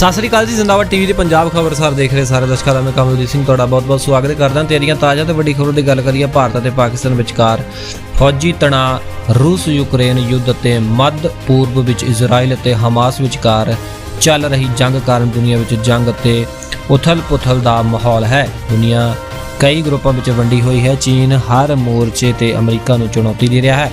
ਸਤਿ ਸ੍ਰੀ ਅਕਾਲ ਜੀ, ਜ਼ਿੰਦਾਬਾਦ ਟੀਵੀ ਦੇ ਪੰਜਾਬ ਖਬਰਸਾਰ ਦੇਖ ਰਹੇ ਸਾਰੇ ਦਰਸ਼ਕਾਂ ਦਾ ਮੈਂ ਕਮਲਜੀਤ ਸਿੰਘ ਤੁਹਾਡਾ ਬਹੁਤ-ਬਹੁਤ ਸਵਾਗਤ ਕਰਦਾ। ਤੇਰੀਆਂ ਤਾਜ਼ਾ ਤੇ ਵੱਡੀ ਖਬਰ ਦੀ ਗੱਲ ਕਰੀਏ ਭਾਰਤ ਅਤੇ ਪਾਕਿਸਤਾਨ ਵਿਚਕਾਰ। ਫੌਜੀ ਤਣਾਅ ਰੂਸ ਯੂਕਰੇਨ ਯੁੱਧ ਅਤੇ ਮੱਧ ਪੂਰਬ ਵਿੱਚ ਇਜ਼ਰਾਈਲ ਅਤੇ ਹਮਾਸ ਵਿਚਕਾਰ ਚੱਲ ਰਹੀ ਜੰਗ ਕਾਰਨ ਦੁਨੀਆ ਵਿੱਚ ਜੰਗ ਅਤੇ ਉਥਲ-ਪੁਥਲ ਦਾ ਮਾਹੌਲ ਹੈ। ਦੁਨੀਆ ਕਈ ਗਰੁੱਪਾਂ ਵਿੱਚ ਵੰਡੀ ਹੋਈ ਹੈ। ਚੀਨ ਹਰ ਮੋਰਚੇ ਤੇ ਅਮਰੀਕਾ ਨੂੰ ਚੁਣੌਤੀ ਦੇ ਰਿਹਾ ਹੈ।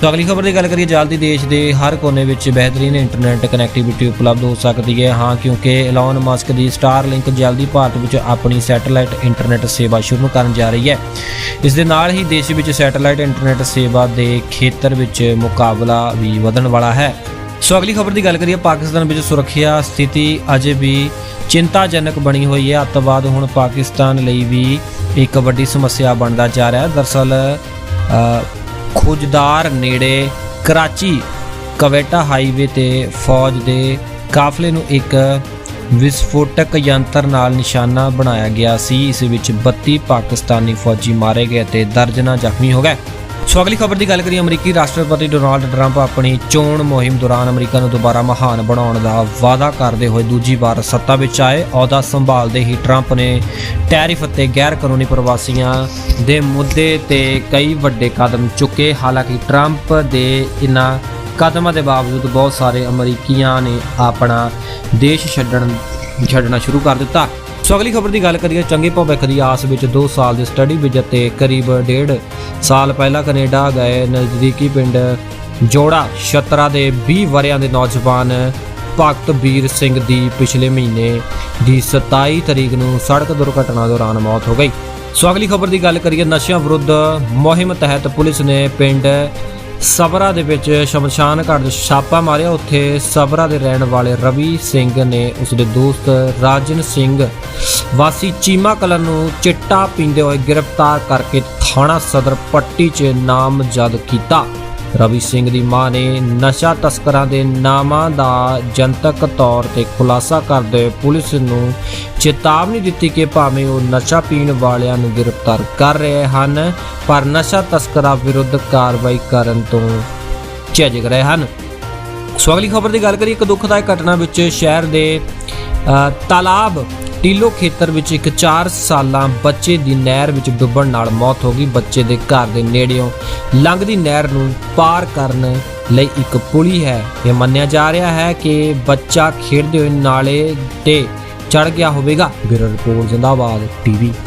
ਤਾਂ ਅਗਲੀ ਖਬਰ ਦੀ ਗੱਲ ਕਰੀਏ ਜਲਦੀ ਦੇਸ਼ ਦੇ ਹਰ ਕੋਨੇ ਵਿੱਚ ਬਿਹਤਰੀਨ ਇੰਟਰਨੈਟ ਕਨੈਕਟੀਵਿਟੀ ਉਪਲਬਧ ਹੋ ਸਕਦੀ ਹੈ। ਹਾਂ, ਕਿਉਂਕਿ ਐਲਨ ਮਸਕ ਦੀ ਸਟਾਰਲਿੰਕ ਜਲਦੀ ਭਾਰਤ ਵਿੱਚ ਆਪਣੀ ਸੈਟੇਲਾਈਟ ਇੰਟਰਨੈਟ ਸੇਵਾ ਸ਼ੁਰੂ ਕਰਨ ਜਾ ਰਹੀ ਹੈ। ਇਸ ਦੇ ਨਾਲ ਹੀ ਦੇਸ਼ ਵਿੱਚ ਸੈਟੇਲਾਈਟ ਇੰਟਰਨੈਟ ਸੇਵਾ ਦੇ ਖੇਤਰ ਵਿੱਚ ਮੁਕਾਬਲਾ ਵੀ ਵਧਣ ਵਾਲਾ ਹੈ। ਸੋ ਅਗਲੀ ਖਬਰ ਦੀ ਗੱਲ ਕਰੀਏ, ਪਾਕਿਸਤਾਨ ਵਿੱਚ ਸੁਰੱਖਿਆ ਸਥਿਤੀ ਅਜੇ ਵੀ ਚਿੰਤਾਜਨਕ ਬਣੀ ਹੋਈ ਹੈ। ਅੱਤਵਾਦ ਹੁਣ ਪਾਕਿਸਤਾਨ ਲਈ ਵੀ ਇੱਕ ਵੱਡੀ ਸਮੱਸਿਆ ਬਣਦਾ ਜਾ ਰਿਹਾ ਹੈ। ਦਰਸਲ ਖੁਜਦਾਰ ਨੇੜੇ ਕਰਾਚੀ ਕਵੇਟਾ ਹਾਈਵੇ ਤੇ ਫੌਜ ਦੇ ਕਾਫਲੇ ਨੂੰ ਇੱਕ ਵਿਸਫੋਟਕ ਯੰਤਰ ਨਾਲ ਨਿਸ਼ਾਨਾ ਬਣਾਇਆ ਗਿਆ ਸੀ, ਇਸ ਵਿੱਚ 32 ਪਾਕਿਸਤਾਨੀ ਫੌਜੀ ਮਾਰੇ ਗਏ ਤੇ ਦਰਜਨਾਂ ਜ਼ਖਮੀ ਹੋ ਗਏ। ਸੋ ਅਗਲੀ ਖਬਰ ਦੀ ਗੱਲ ਕਰੀਏ ਅਮਰੀਕੀ ਰਾਸ਼ਟਰਪਤੀ ਡੋਨਾਲਡ ਟਰੰਪ ਆਪਣੀ ਚੋਣ ਮੁਹਿੰਮ ਦੌਰਾਨ ਅਮਰੀਕਾ ਨੂੰ ਦੁਬਾਰਾ ਮਹਾਨ ਬਣਾਉਣ ਦਾ ਵਾਅਦਾ ਕਰਦੇ ਹੋਏ ਦੂਜੀ ਵਾਰ ਸੱਤਾ ਵਿੱਚ ਆਏ। ਅਹੁਦਾ ਸੰਭਾਲਦੇ ਹੀ ਟਰੰਪ ਨੇ ਟੈਰਿਫ ਅਤੇ ਗੈਰ ਕਾਨੂੰਨੀ ਪ੍ਰਵਾਸੀਆਂ ਦੇ ਮੁੱਦੇ ਤੇ ਕਈ ਵੱਡੇ ਕਦਮ ਚੁੱਕੇ। ਹਾਲਾਂਕਿ ਟਰੰਪ ਦੇ ਇਨ੍ਹਾਂ ਕਦਮਾਂ ਦੇ ਬਾਵਜੂਦ ਬਹੁਤ ਸਾਰੇ ਅਮਰੀਕੀਆਂ ਨੇ ਆਪਣਾ ਦੇਸ਼ ਛੱਡਣ ਛੱਡਣਾ ਸ਼ੁਰੂ ਕਰ ਦਿੱਤਾ। ਸੋ ਅਗਲੀ ਖਬਰ ਦੀ ਗੱਲ ਕਰੀਏ, ਚੰਗੇ ਭਵਿੱਖ ਦੀ ਆਸ ਵਿੱਚ 2 ਸਾਲ ਦੀ ਸਟੱਡੀ ਵਿਜ਼ਾ ਤੇ ਕਰੀਬ ਡੇਢ ਸਾਲ ਪਹਿਲਾਂ ਕੈਨੇਡਾ ਗਏ ਨਜ਼ਦੀਕੀ ਪਿੰਡ ਜੋੜਾ, ਛਤਰਾ ਦੇ 20 ਵਰਿਆਂ ਦੇ ਨੌਜਵਾਨ ਭਗਤ ਵੀਰ ਸਿੰਘ ਦੀ ਪਿਛਲੇ ਮਹੀਨੇ ਦੀ 27 ਤਰੀਕ ਨੂੰ ਸੜਕ ਦੁਰਘਟਨਾ ਦੌਰਾਨ ਮੌਤ ਹੋ ਗਈ। ਸੋ ਅਗਲੀ ਖਬਰ ਦੀ ਗੱਲ ਕਰੀਏ, ਨਸ਼ਿਆਂ ਵਿਰੁੱਧ ਮੁਹਿੰਮ ਤਹਿਤ ਪੁਲਿਸ ਨੇ ਪਿੰਡ ਸਬਰਾ ਦੇ ਵਿੱਚ ਸ਼ਮਸ਼ਾਨ ਘਾਟ ਛਾਪਾ ਮਾਰਿਆ। ਉੱਥੇ ਸਬਰਾ ਦੇ ਰਹਿਣ ਵਾਲੇ ਰਵੀ ਸਿੰਘ ਨੇ ਉਸਦੇ ਦੋਸਤ ਰਾਜਨ ਸਿੰਘ ਵਾਸੀ ਚੀਮਾ ਕਲਰ ਨੂੰ ਚਿੱਟਾ ਪੀਂਦੇ ਹੋਏ ਗ੍ਰਿਫਤਾਰ ਕਰਕੇ ਥਾਣਾ ਸਦਰ ਪੱਟੀ 'ਚ ਨਾਮਜ਼ਦ ਕੀਤਾ। ਰਵੀ ਸਿੰਘ ਦੀ ਮਾਂ ਨੇ ਨਸ਼ਾ ਤਸਕਰਾਂ ਦੇ ਨਾਮਾਂ ਦਾ ਜਨਤਕ ਤੌਰ ਤੇ ਖੁਲਾਸਾ ਕਰਦੇ ਹੋਏ ਪੁਲਿਸ ਨੂੰ ਚੇਤਾਵਨੀ ਦਿੱਤੀ ਕਿ ਭਾਵੇਂ ਉਹ ਨਸ਼ਾ ਪੀਣ ਵਾਲਿਆਂ ਨੂੰ ਗ੍ਰਿਫਤਾਰ ਕਰ ਰਹੇ ਹਨ ਪਰ ਨਸ਼ਾ ਤਸਕਰਾਂ ਵਿਰੁੱਧ ਕਾਰਵਾਈ ਕਰਨ ਤੋਂ ਝਿਜਕ ਰਹੇ ਹਨ। ਸੋ ਅਗਲੀ ਖਬਰ ਦੀ ਗੱਲ ਕਰੀਏ ਇੱਕ ਦੁਖਦਾਇਕ ਘਟਨਾ ਵਿੱਚ ਸ਼ਹਿਰ ਦੇ ਅ, ਤਾਲਾਬ ਟੀਲੋ ਖੇਤਰ ਵਿੱਚ ਇੱਕ 4 ਸਾਲਾਂ ਬੱਚੇ ਦੀ ਨਹਿਰ ਵਿੱਚ ਡੁੱਬਣ ਨਾਲ ਮੌਤ ਹੋ ਗਈ। ਬੱਚੇ ਦੇ ਘਰ ਦੇ ਨੇੜਿਓਂ ਲੰਘਦੀ ਨਹਿਰ ਨੂੰ ਪਾਰ ਕਰਨ ਲਈ ਇੱਕ ਪੁਲੀ ਹੈ। ਇਹ ਮੰਨਿਆ ਜਾ ਰਿਹਾ ਹੈ ਕਿ ਬੱਚਾ ਖੇਡਦੇ ਹੋਏ ਨਾਲੇ ਤੇ ਚੜ ਗਿਆ ਹੋਵੇਗਾ। Bureau report, Zindabad, TV.